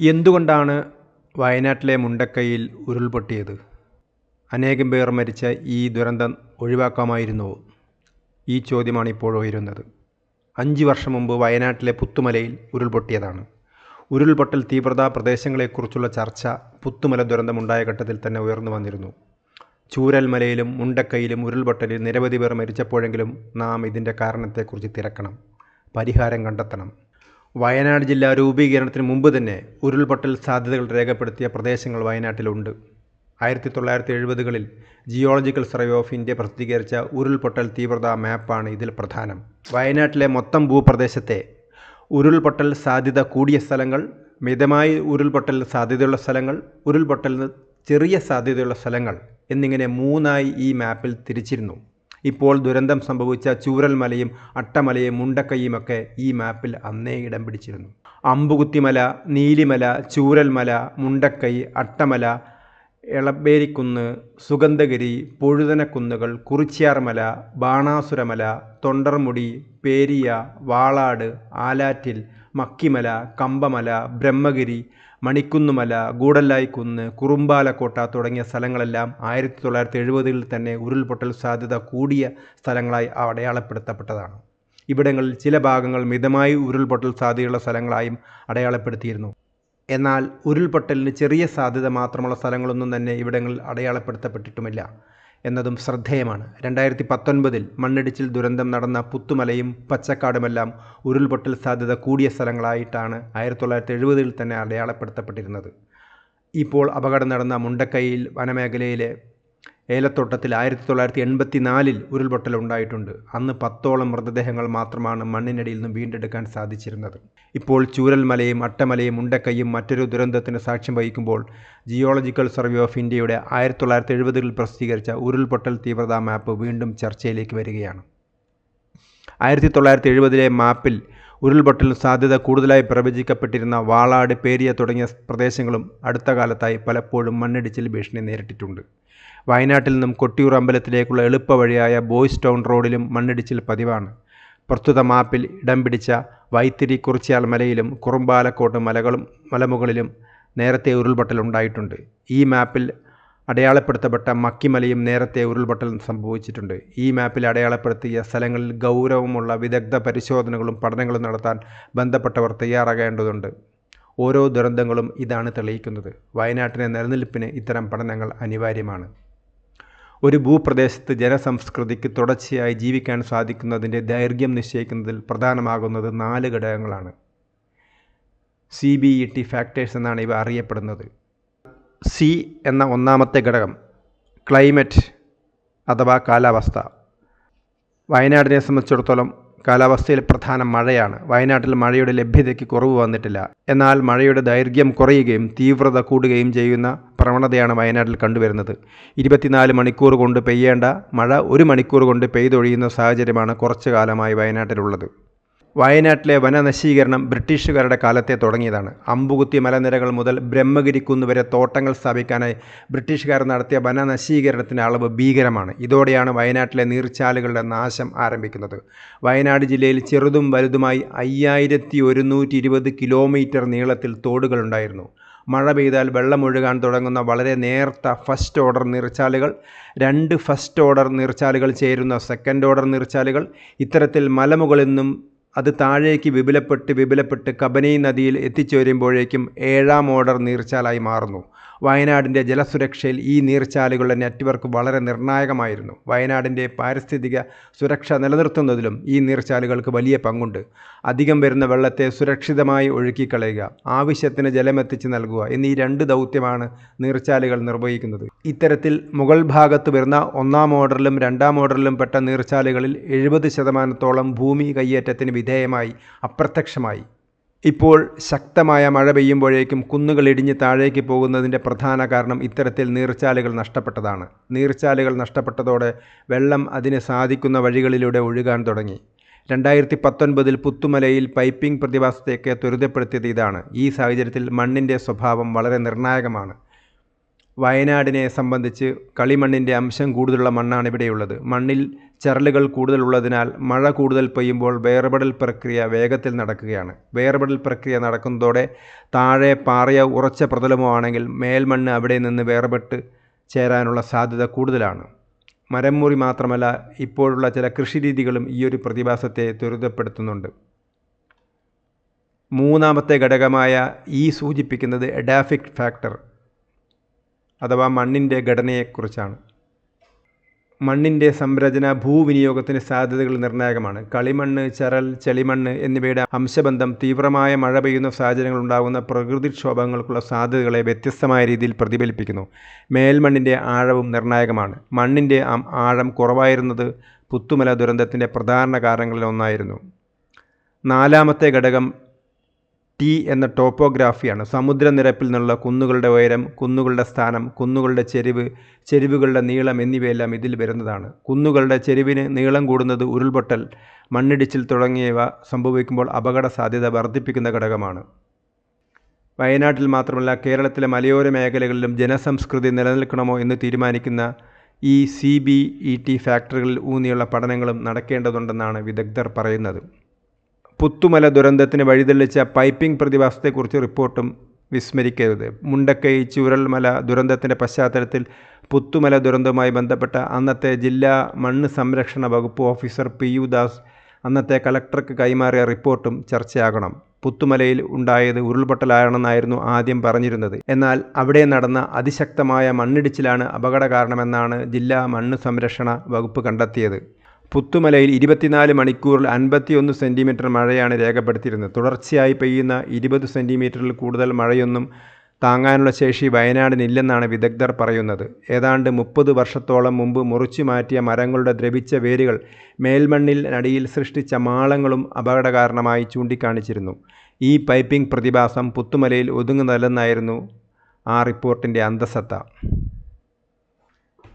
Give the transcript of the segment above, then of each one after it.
എന്തുകൊണ്ടാണ് വയനാട്ടിലെ മുണ്ടക്കൈയിൽ ഉരുൾപൊട്ടിയത്? അനേകം പേർ മരിച്ച ഈ ദുരന്തം ഒഴിവാക്കാമായിരുന്നുവോ ഈ ചോദ്യമാണ് ഇപ്പോൾ ഉയരുന്നത്. അഞ്ച് വർഷം മുമ്പ് വയനാട്ടിലെ പുത്തുമലയിൽ ഉരുൾപൊട്ടിയതാണ്. ഉരുൾപൊട്ടൽ തീവ്രത പ്രദേശങ്ങളെക്കുറിച്ചുള്ള ചർച്ച പുത്തുമല ദുരന്തമുണ്ടായ ഘട്ടത്തിൽ തന്നെ ഉയർന്നു വന്നിരുന്നു. ചൂരൽമലയിലും മുണ്ടക്കയിലും ഉരുൾപൊട്ടലിൽ നിരവധി പേർ മരിച്ചപ്പോഴെങ്കിലും നാം ഇതിന്റെ കാരണത്തെക്കുറിച്ച് തിരക്കണം പരിഹാരം കണ്ടെത്തണം. വയനാട് ജില്ലാ രൂപീകരണത്തിന് മുമ്പ് തന്നെ ഉരുൾപൊട്ടൽ സാധ്യതകൾ രേഖപ്പെടുത്തിയ പ്രദേശങ്ങൾ വയനാട്ടിലുണ്ട്. ആയിരത്തി തൊള്ളായിരത്തി എഴുപതുകളിൽ ജിയോളജിക്കൽ സർവേ ഓഫ് ഇന്ത്യ പ്രസിദ്ധീകരിച്ച ഉരുൾപൊട്ടൽ തീവ്രത മാപ്പാണ് ഇതിൽ പ്രധാനം. വയനാട്ടിലെ മൊത്തം ഭൂപ്രദേശത്തെ ഉരുൾപൊട്ടൽ സാധ്യത കൂടിയ സ്ഥലങ്ങൾ മിതമായി ഉരുൾപൊട്ടൽ സാധ്യതയുള്ള സ്ഥലങ്ങൾ ഉരുൾപൊട്ടലിന് ചെറിയ സാധ്യതയുള്ള സ്ഥലങ്ങൾ എന്നിങ്ങനെ മൂന്നായി ഈ മാപ്പിൽ തിരിച്ചിരുന്നു. ഇപ്പോൾ ദുരന്തം സംഭവിച്ച ചൂരൽമലയും അട്ടമലയും മുണ്ടക്കൈയുമൊക്കെ ഈ മാപ്പിൽ അന്നേ ഇടം പിടിച്ചിരുന്നു. അമ്പുകുത്തിമല നീലിമല ചൂരൽമല മുണ്ടക്കൈ അട്ടമല എളബേരിക്കുന്ന് സുഗന്ധഗിരി പൊഴുതനക്കുന്നുകൾ കുറിച്ചിയാർമല ബാണാസുരമല തൊണ്ടർമുടി പേരിയ വാളാട് ആലാറ്റിൽ മക്കിമല കമ്പമല ബ്രഹ്മഗിരി മണിക്കുന്നുമല ഗൂഡല്ലായിക്കുന്ന് കുറുമ്പാലക്കോട്ട തുടങ്ങിയ സ്ഥലങ്ങളെല്ലാം ആയിരത്തി തൊള്ളായിരത്തി എഴുപതിൽ തന്നെ ഉരുൾപൊട്ടൽ സാധ്യത കൂടിയ സ്ഥലങ്ങളായി അടയാളപ്പെടുത്തപ്പെട്ടതാണ്. ഇവിടങ്ങളിൽ ചില ഭാഗങ്ങൾ മിതമായി ഉരുൾപൊട്ടൽ സാധ്യതയുള്ള സ്ഥലങ്ങളായും അടയാളപ്പെടുത്തിയിരുന്നു. എന്നാൽ ഉരുൾപൊട്ടലിന് ചെറിയ സാധ്യത മാത്രമുള്ള സ്ഥലങ്ങളൊന്നും തന്നെ ഇവിടങ്ങളിൽ അടയാളപ്പെടുത്തപ്പെട്ടിട്ടുമില്ല. എന്നതും ശ്രദ്ധേയമാണ്. രണ്ടായിരത്തി പത്തൊൻപതിൽ മണ്ണിടിച്ചിൽ ദുരന്തം നടന്ന പുത്തുമലയും പച്ചക്കാടുമെല്ലാം ഉരുൾപൊട്ടൽ സാധ്യത കൂടിയ സ്ഥലങ്ങളായിട്ടാണ് ആയിരത്തി തൊള്ളായിരത്തി എഴുപതിൽ തന്നെ അടയാളപ്പെടുത്തപ്പെട്ടിരുന്നത്. ഇപ്പോൾ അപകടം നടന്ന മുണ്ടക്കൈയിൽ വനമേഖലയിലെ ഏലത്തോട്ടത്തിൽ ആയിരത്തി തൊള്ളായിരത്തി എൺപത്തി നാലിൽ ഉരുൾപൊട്ടൽ ഉണ്ടായിട്ടുണ്ട്. അന്ന് പത്തോളം മൃതദേഹങ്ങൾ മാത്രമാണ് മണ്ണിനടിയിൽ നിന്ന് വീണ്ടെടുക്കാൻ സാധിച്ചിരുന്നത്. ഇപ്പോൾ ചൂരൽമലയും അട്ടമലയും ഉണ്ടക്കയും മറ്റൊരു ദുരന്തത്തിന് സാക്ഷ്യം വഹിക്കുമ്പോൾ ജിയോളജിക്കൽ സർവേ ഓഫ് ഇന്ത്യയുടെ ആയിരത്തി തൊള്ളായിരത്തി എഴുപതുകളിൽ പ്രസിദ്ധീകരിച്ച ഉരുൾപൊട്ടൽ തീവ്രതാ മാപ്പ് വീണ്ടും ചർച്ചയിലേക്ക് വരികയാണ്. ആയിരത്തി തൊള്ളായിരത്തി എഴുപതിലെ മാപ്പിൽ ഉരുൾപൊട്ടലിന് സാധ്യത കൂടുതലായി പ്രവചിക്കപ്പെട്ടിരുന്ന വാളാട് പേരിയ തുടങ്ങിയ പ്രദേശങ്ങളും അടുത്ത കാലത്തായി പലപ്പോഴും മണ്ണിടിച്ചിൽ ഭീഷണി നേരിട്ടിട്ടുണ്ട്. വയനാട്ടിൽ നിന്നും കൊട്ടിയൂർ അമ്പലത്തിലേക്കുള്ള എളുപ്പവഴിയായ ബോയ്സ് ടൗൺ റോഡിലും മണ്ണിടിച്ചിൽ പതിവാണ്. പ്രസ്തുത മാപ്പിൽ ഇടം പിടിച്ച വൈത്തിരി കുറിച്യാൽ മലയിലും കുറുമ്പാലക്കോട്ട് മലകളും മലമുകളിലും നേരത്തെ ഉരുൾപൊട്ടൽ ഉണ്ടായിട്ടുണ്ട്. ഈ മാപ്പിൽ അടയാളപ്പെടുത്തപ്പെട്ട മക്കിമലയും നേരത്തെ ഉരുൾപൊട്ടൽ സംഭവിച്ചിട്ടുണ്ട്. ഈ മാപ്പിൽ അടയാളപ്പെടുത്തിയ സ്ഥലങ്ങളിൽ ഗൗരവമുള്ള വിദഗ്ധ പരിശോധനകളും പഠനങ്ങളും നടത്താൻ ബന്ധപ്പെട്ടവർ തയ്യാറാകേണ്ടതുണ്ട്. ഓരോ ദുരന്തങ്ങളും ഇതാണ് തെളിയിക്കുന്നത്. വയനാട്ടിലെ നിലനിൽപ്പിന് ഇത്തരം പഠനങ്ങൾ അനിവാര്യമാണ്. ഒരു ഭൂപ്രദേശത്ത് ജനസംസ്കൃതിക്ക് തുടർച്ചയായി ജീവിക്കാൻ സാധിക്കുന്നതിന്റെ ദൈർഘ്യം നിശ്ചയിക്കുന്നതിൽ പ്രധാനമാകുന്നത് നാല് ഘടകങ്ങളാണ്. C B E T factors എന്നാണ് ഇവ അറിയപ്പെടുന്നത്. സി എന്ന ഒന്നാമത്തെ ഘടകം ക്ലൈമറ്റ് അഥവാ കാലാവസ്ഥ. വയനാടിനെ സംബന്ധിച്ചിടത്തോളം കാലാവസ്ഥയിൽ പ്രധാന മഴയാണ്. വയനാട്ടിൽ മഴയുടെ ലഭ്യതയ്ക്ക് കുറവ് വന്നിട്ടില്ല. എന്നാൽ മഴയുടെ ദൈർഘ്യം കുറയുകയും തീവ്രത കൂടുകയും ചെയ്യുന്ന പ്രവണതയാണ് വയനാട്ടിൽ കണ്ടുവരുന്നത്. ഇരുപത്തിനാല് മണിക്കൂർ കൊണ്ട് പെയ്യേണ്ട മഴ ഒരു മണിക്കൂർ കൊണ്ട് പെയ്തൊഴിയുന്ന സാഹചര്യമാണ് കുറച്ചു കാലമായി വയനാട്ടിലുള്ളത്. വയനാട്ടിലെ വനനശീകരണം ബ്രിട്ടീഷുകാരുടെ കാലത്തെ തുടങ്ങിയതാണ്. അമ്പുകുത്തി മലനിരകൾ മുതൽ ബ്രഹ്മഗിരി വരെ തോട്ടങ്ങൾ സ്ഥാപിക്കാനായി ബ്രിട്ടീഷുകാർ നടത്തിയ വനനശീകരണത്തിന്റെ അളവ് ഭീകരമാണ്. ഇതോടെയാണ് വയനാട്ടിലെ നീർച്ചാലുകളുടെ നാശം ആരംഭിക്കുന്നത്. വയനാട് ജില്ലയിൽ ചെറുതും വലുതുമായി അയ്യായിരത്തി ഒരുന്നൂറ്റി ഇരുപത് കിലോമീറ്റർ നീളത്തിൽ തോടുകളുണ്ടായിരുന്നു മഴ പെയ്താൽ വെള്ളമൊഴുകാൻ തുടങ്ങുന്ന വളരെ നേർത്ത ഫസ്റ്റ് ഓർഡർ നീർച്ചാലുകൾ രണ്ട് ഫസ്റ്റ് ഓർഡർ നീർച്ചാലുകൾ ചേരുന്ന സെക്കൻഡ് ഓർഡർ നീർച്ചാലുകൾ ഇത്തരത്തിൽ മലമുകളിൽ നിന്നും അത് താഴേക്ക് വിപുലപ്പെട്ട് വിപുലപ്പെട്ട് കബനി നദിയിൽ എത്തിച്ചേരുമ്പോഴേക്കും ഏഴാം ഓർഡർ നീർച്ചാലായി മാറുന്നു. വയനാടിന്റെ ജലസുരക്ഷയിൽ ഈ നീർച്ചാലുകളുടെ നെറ്റ്വർക്ക് വളരെ നിർണായകമായിരുന്നു. വയനാടിന്റെ പാരിസ്ഥിതിക സുരക്ഷ നിലനിർത്തുന്നതിലും ഈ നീർച്ചാലുകൾക്ക് വലിയ പങ്കുണ്ട്. അധികം വരുന്ന വെള്ളത്തെ സുരക്ഷിതമായി ഒഴുക്കിക്കളയുക ആവശ്യത്തിന് ജലമെത്തിച്ച് നൽകുക എന്നീ രണ്ട് ദൗത്യമാണ് നീർച്ചാലുകൾ നിർവഹിക്കുന്നത്. ഇത്തരത്തിൽ മുകൾ ഭാഗത്ത് വരുന്ന ഒന്നാം ഓർഡറിലും രണ്ടാം ഓർഡറിലും പെട്ട നീർച്ചാലുകളിൽ എഴുപത് ശതമാനത്തോളം ഭൂമി കയ്യേറ്റത്തിന് വിധേയമായി അപ്രത്യക്ഷമായി. ഇപ്പോൾ ശക്തമായ മഴ പെയ്യുമ്പോഴേക്കും കുന്നുകൾ ഇടിഞ്ഞ് താഴേക്ക് പോകുന്നതിന്റെ പ്രധാന കാരണം ഇത്തരത്തിൽ നീർച്ചാലുകൾ നഷ്ടപ്പെട്ടതാണ്. നീർച്ചാലുകൾ നഷ്ടപ്പെട്ടതോടെ വെള്ളം അതിന് സാധിക്കുന്ന വഴികളിലൂടെ ഒഴുകാൻ തുടങ്ങി. രണ്ടായിരത്തി പത്തൊൻപതിൽ പുത്തുമലയിൽ പൈപ്പിംഗ് പ്രതിഭാസത്തേക്ക് ത്വരിതപ്പെടുത്തിയത് ഇതാണ്. ഈ സാഹചര്യത്തിൽ മണ്ണിന്റെ സ്വഭാവം വളരെ നിർണായകമാണ്. വയനാടിനെ സംബന്ധിച്ച് കളിമണ്ണിന്റെ അംശം കൂടുതലുള്ള മണ്ണാണ് ഇവിടെയുള്ളത് മണ്ണിൽ ചരലുകൾ കൂടുതലുള്ളതിനാൽ മഴ കൂടുതൽ പെയ്യുമ്പോൾ വേർപെടൽ പ്രക്രിയ വേഗത്തിൽ നടക്കുകയാണ്. വേർപെടൽ പ്രക്രിയ നടക്കുന്നതോടെ താഴെ പാറയോ ഉറച്ച പ്രതലമോ ആണെങ്കിൽ മേൽമണ്ണ് അവിടെ നിന്ന് വേർപെട്ട് ചേരാനുള്ള സാധ്യത കൂടുതലാണ്. മരം മുറി മാത്രമല്ല ഇപ്പോഴുള്ള ചില കൃഷിരീതികളും ഒരു പ്രതിഭാസത്തെ ത്വരിതപ്പെടുത്തുന്നുണ്ട്. മൂന്നാമത്തെ ഘടകമായ ഈ സൂചിപ്പിക്കുന്നത് എഡാഫിക് ഫാക്ടർ അഥവാ മണ്ണിന്റെ ഘടനയെക്കുറിച്ചാണ്. മണ്ണിന്റെ സംരചന ഭൂവിനിയോഗത്തിന് സാധ്യതകൾ നിർണായകമാണ്. കളിമണ്ണ് ചരൽ ചെളിമണ്ണ് എന്നിവയുടെ അംശബന്ധം തീവ്രമായ മഴ പെയ്യുന്ന സാഹചര്യങ്ങൾ ഉണ്ടാകുന്ന പ്രകൃതിക്ഷോഭങ്ങൾക്കുള്ള സാധ്യതകളെ വ്യത്യസ്തമായ രീതിയിൽ പ്രതിഫലിപ്പിക്കുന്നു. മേൽമണ്ണിന്റെ ആഴവും നിർണായകമാണ്. മണ്ണിന്റെ ആഴം കുറവായിരുന്നത് പുത്തുമല ദുരന്തത്തിന്റെ പ്രധാന കാരണങ്ങളിൽ ഒന്നായിരുന്നു. നാലാമത്തെ ഘടകം ടി എന്ന ടോപ്പോഗ്രാഫിയാണ്. സമുദ്രനിരപ്പിൽ നിന്നുള്ള കുന്നുകളുടെ ഉയരം കുന്നുകളുടെ സ്ഥാനം കുന്നുകളുടെ ചെരിവ് ചെരിവുകളുടെ നീളം എന്നിവയെല്ലാം ഇതിൽ വരുന്നതാണ്. കുന്നുകളുടെ ചെരിവിന് നീളം കൂടുന്നത് ഉരുൾപൊട്ടൽ മണ്ണിടിച്ചിൽ തുടങ്ങിയവ സംഭവിക്കുമ്പോൾ അപകട സാധ്യത വർദ്ധിപ്പിക്കുന്ന ഘടകമാണ്. വയനാട്ടിൽ മാത്രമല്ല കേരളത്തിലെ മലയോര മേഖലകളിലും ജനസംസ്കൃതി നിലനിൽക്കണമോ എന്ന് തീരുമാനിക്കുന്ന ഈ സി ബി ഇ ടി ഫാക്ടറികളിൽ ഊന്നിയുള്ള പഠനങ്ങളും നടക്കേണ്ടതുണ്ടെന്നാണ് വിദഗ്ധർ പറയുന്നത്. പുത്തുമല ദുരന്തത്തിന് വഴിതെളിച്ച പൈപ്പിംഗ് പ്രതിഭാസത്തെക്കുറിച്ച് റിപ്പോർട്ടും വിസ്മരിക്കരുത്. മുണ്ടക്കൈ ചൂരൽമല ദുരന്തത്തിന്റെ പശ്ചാത്തലത്തിൽ പുത്തുമല ദുരന്തവുമായി ബന്ധപ്പെട്ട അന്നത്തെ ജില്ലാ മണ്ണ് സംരക്ഷണ വകുപ്പ് ഓഫീസർ പി യു ദാസ് അന്നത്തെ കലക്ടർക്ക് കൈമാറിയ റിപ്പോർട്ടും ചർച്ചയാകണം. പുത്തുമലയിൽ ഉണ്ടായത് ഉരുൾപൊട്ടലാണെന്നായിരുന്നു ആദ്യം പറഞ്ഞിരുന്നത്. എന്നാൽ അവിടെ നടന്ന അതിശക്തമായ മണ്ണിടിച്ചിലാണ് അപകട കാരണമെന്നാണ് ജില്ലാ മണ്ണ് സംരക്ഷണ വകുപ്പ് കണ്ടെത്തിയത്. പുത്തുമലയിൽ ഇരുപത്തിനാല് മണിക്കൂറിൽ അൻപത്തിയൊന്ന് സെന്റിമീറ്റർ മഴയാണ് രേഖപ്പെടുത്തിയിരുന്നത്. തുടർച്ചയായി പെയ്യുന്ന ഇരുപത് സെന്റിമീറ്ററിൽ കൂടുതൽ മഴയൊന്നും താങ്ങാനുള്ള ശേഷി വയനാടിനില്ലെന്നാണ് വിദഗ്ധർ പറയുന്നത്. ഏതാണ്ട് മുപ്പത് വർഷത്തോളം മുമ്പ് മുറിച്ചു മാറ്റിയ മരങ്ങളുടെ ദ്രവിച്ച വേരുകൾ മേൽമണ്ണിൽ അടിയിൽ സൃഷ്ടിച്ച മാളങ്ങളും അപകടകാരണമായി ചൂണ്ടിക്കാണിച്ചിരുന്നു. ഈ പൈപ്പിംഗ് പ്രതിഭാസം പുത്തുമലയിൽ ഒതുങ്ങുന്നതല്ലെന്നായിരുന്നു ആ റിപ്പോർട്ടിന്റെ അന്തസത്ത.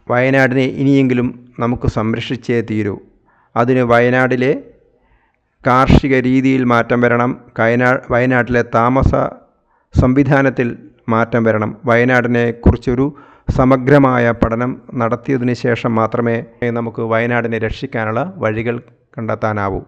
വയനാടിനെ ഇനിയെങ്കിലും നമുക്ക് സംരക്ഷിച്ചേ തീരൂ. അതിന് വയനാടിലെ കാർഷിക രീതിയിൽ മാറ്റം വരണം. കയനാ വയനാട്ടിലെ താമസ സംവിധാനത്തിൽ മാറ്റം വരണം. വയനാടിനെ കുറിച്ചൊരു സമഗ്രമായ പഠനം നടത്തിയതിന് ശേഷം മാത്രമേ നമുക്ക് വയനാടിനെ രക്ഷിക്കാനുള്ള വഴികൾ കണ്ടെത്താനാവൂ.